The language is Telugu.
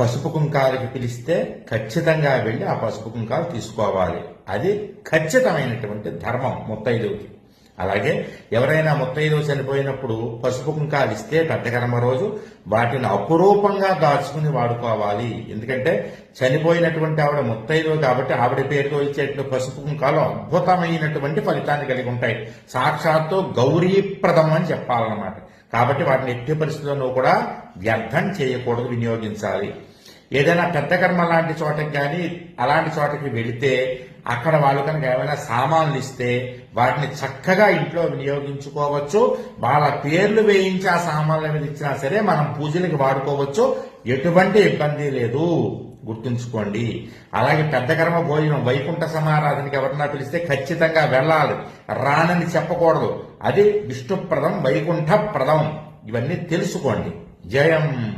పసుపు కుంకాలకి పిలిస్తే ఖచ్చితంగా వెళ్ళి ఆ పసుపు కుంకాలు తీసుకోవాలి. అది ఖచ్చితమైనటువంటి ధర్మం ముత్తైదువుకి అలాగే ఎవరైనా ముత్తైదువు చనిపోయినప్పుడు పసుపు కుంకాలు ఇస్తే పెద్దకర్మ రోజు వాటిని అపురూపంగా దాచుకుని వాడుకోవాలి. ఎందుకంటే చనిపోయినటువంటి ఆవిడ ముత్తైదువు కాబట్టి ఆవిడ పేరుతో ఇచ్చేటువంటి పసుపు కుంకాలు అద్భుతమైనటువంటి ఫలితాన్ని కలిగి ఉంటాయి. సాక్షాత్తు గౌరీప్రదం అని చెప్పాలన్నమాట. కాబట్టి వాటిని ఎట్టి పరిస్థితుల్లో కూడా వ్యర్థం చేయకూడదు వినియోగించాలి. ఏదైనా పెద్ద కర్మ లాంటి చోటకి కానీ అలాంటి చోటకి వెళితే అక్కడ వాళ్ళు కనుక ఏమైనా సామాన్లు ఇస్తే వాటిని చక్కగా ఇంట్లో వినియోగించుకోవచ్చు. వాళ్ళ పేర్లు వేయించి ఆ సామాన్ల మీద ఇచ్చినా సరే మనం పూజలకు వాడుకోవచ్చు. ఎటువంటి ఇబ్బంది లేదు. గుర్తుంచుకోండి. అలాగే పెద్ద కర్మ భోజనం వైకుంఠ సమారాధనకి ఎవరన్నా పిలిస్తే ఖచ్చితంగా వెళ్ళాలి. రానని చెప్పకూడదు. అది విష్ణుప్రదం వైకుంఠప్రదం. ఇవన్నీ తెలుసుకోండి. జయం.